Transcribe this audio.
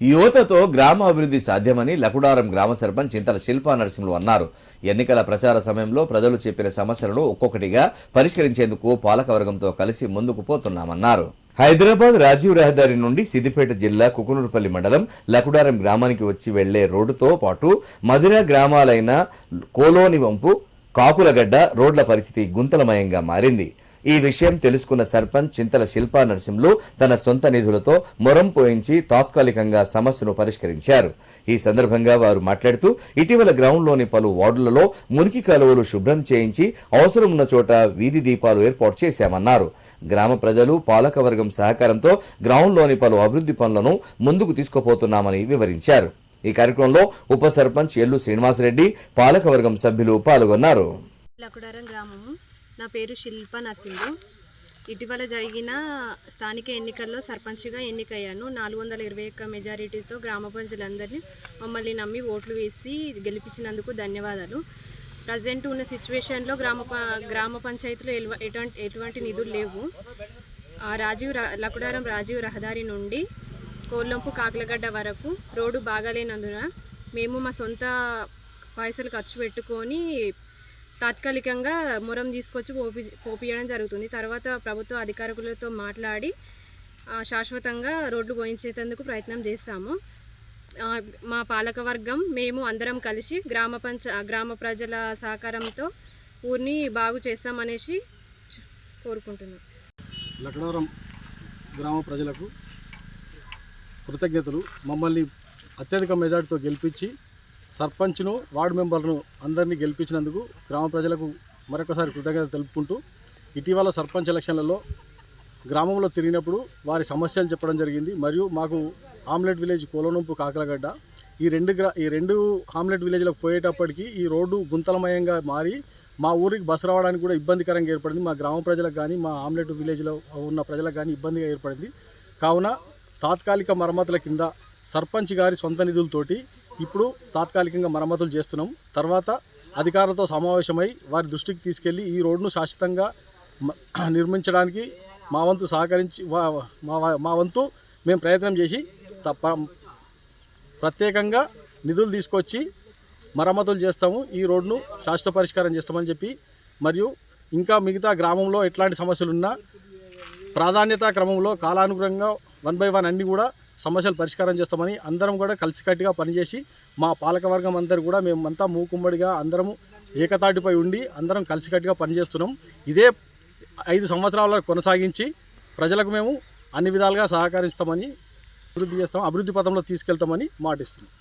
యువతతో గ్రామ అభివృద్ధి సాధ్యమని లకుడారం గ్రామ సర్పంచ్ చింతల శిల్పా నరసింహులు అన్నారు. ఎన్నికల ప్రచార సమయంలో ప్రజలు చెప్పిన సమస్యలను ఒక్కొక్కటిగా పరిష్కరించేందుకు పాలకవర్గంతో కలిసి ముందుకు పోతున్నామన్నారు. హైదరాబాద్ రాజీవ్ రహదారి నుండి సిద్దిపేట జిల్లా కుకునూరుపల్లి మండలం లకుడారం గ్రామానికి వచ్చి వెళ్ళే రోడ్డుతో పాటు మధుర గ్రామాలైన కోలోని వంపు కాకులగడ్డ రోడ్ల పరిస్థితి గుంతలమయంగా మారింది. ఈ విషయం తెలుసుకున్న సర్పంచ్ చింతల శిల్పా నరసింహులు తన సొంత నిధులతో మొరం పోయించి తాత్కాలికంగా సమస్యను పరిష్కరించారు. ఈ సందర్భంగా వారు మాట్లాడుతూ ఇటీవల గ్రౌండ్లోని పలు వార్డులలో మురికి కాలువలు శుభ్రం చేయించి అవసరం ఉన్న చోట వీధి దీపాలు ఏర్పాటు చేశామన్నారు. గ్రామ ప్రజలు పాలకవర్గం సహకారంతో గ్రౌండ్లోని పలు అభివృద్ధి పనులను ముందుకు తీసుకుపోతున్నామని వివరించారు. ఈ కార్యక్రమంలో ఉప సర్పంచ్ ఎల్లు శ్రీనివాసరెడ్డి పాలకవర్గం సభ్యులు పాల్గొన్నారు. లకుడారం గ్రామము నా పేరు శిల్ప నర్సింగు. ఇటీవల జరిగిన స్థానిక ఎన్నికల్లో సర్పంచ్గా ఎన్నికయ్యాను. నాలుగు వందల ఇరవై ఒక్క మెజారిటీతో గ్రామ ప్రజలందరినీ మమ్మల్ని నమ్మి ఓట్లు వేసి గెలిపించినందుకు ధన్యవాదాలు. ప్రజెంట్ ఉన్న సిచ్యువేషన్లో గ్రామ ప- గ్రామ పంచాయతీలో ఎల్వ- ఎటువంటి ఎటువంటి నిధులు లేవు. ఆ రాజీవ్ ర- లకుడారం రాజీవ్ రహదారి నుండి కోల్లంపు కాకలగడ్డ వరకు రోడ్డు బాగాలేనందున మేము మా సొంత పైసలు ఖర్చు పెట్టుకొని తాత్కాలికంగా మొరం తీసుకొచ్చి పోపి పోపియడం జరుగుతుంది. తర్వాత ప్రభుత్వ అధికారులతో మాట్లాడి శాశ్వతంగా రోడ్లు పోయించేందుకు ప్రయత్నం చేస్తాము. మా పాలకవర్గం మేము అందరం కలిసి గ్రామ పంచ గ్రామ ప్రజల సహకారంతో ఊరిని బాగు చేస్తామనేసి కోరుకుంటున్నాం. లక్నవరం గ్రామ ప్రజలకు కృతజ్ఞతలు. మమ్మల్ని అత్యధిక మెజార్టీతో గెలిపించి సర్పంచ్ను వార్డు మెంబర్ను అందరినీ గెలిపించినందుకు గ్రామ ప్రజలకు మరొకసారి కృతజ్ఞత తెలుపుకుంటూ ఇటీవల సర్పంచ్ ఎలక్షన్లలో గ్రామంలో తిరిగినప్పుడు వారి సమస్యలు చెప్పడం జరిగింది. మరియు మాకు ఆమ్లెట్ విలేజ్ కోలనొంపు కాకలగడ్డ ఈ రెండు గ్రా ఈ రెండు ఆమ్లెట్ విలేజ్లకు పోయేటప్పటికి ఈ రోడ్డు గుంతలమయంగా మారి మా ఊరికి బస్సు రావడానికి కూడా ఇబ్బందికరంగా ఏర్పడింది. మా గ్రామ ప్రజలకు కానీ మా ఆమ్లెట్ విలేజ్లో ఉన్న ప్రజలకు కానీ ఇబ్బందిగా ఏర్పడింది. కావున తాత్కాలిక మరమ్మతుల కింద సర్పంచ్ గారి సొంత నిధులతోటి ఇప్పుడు తాత్కాలికంగా మరమ్మతులు చేస్తున్నాం. తర్వాత అధికారులతో సమావేశమై వారి దృష్టికి తీసుకెళ్ళి ఈ రోడ్డును శాశ్వతంగా నిర్మించడానికి మా వంతు సహకరించి మా మా వంతు మేము ప్రయత్నం చేసి తప్ప ప్రత్యేకంగా నిధులు తీసుకొచ్చి మరమ్మతులు చేస్తాము. ఈ రోడ్ను శాశ్వత పరిష్కారం చేస్తామని చెప్పి మరియు ఇంకా మిగతా గ్రామంలో ఎట్లాంటి సమస్యలు ఉన్నా ప్రాధాన్యత క్రమంలో కాలానుగుణంగా వన్ బై వన్ అన్నీ కూడా సమస్యలు పరిష్కారం చేస్తామని అందరం కూడా కలిసికట్టుగా పనిచేసి మా పాలకవర్గం అందరూ కూడా మేమంతా మూకుమ్మడిగా అందరము ఏకతాటిపై ఉండి అందరం కలిసికట్టుగా పనిచేస్తున్నాం. ఇదే ఐదు సంవత్సరాల కొనసాగించి ప్రజలకు మేము అన్ని విధాలుగా సహకరిస్తామని అభివృద్ధి చేస్తాం అభివృద్ధి పథంలో తీసుకెళ్తామని మాటిస్తున్నాం.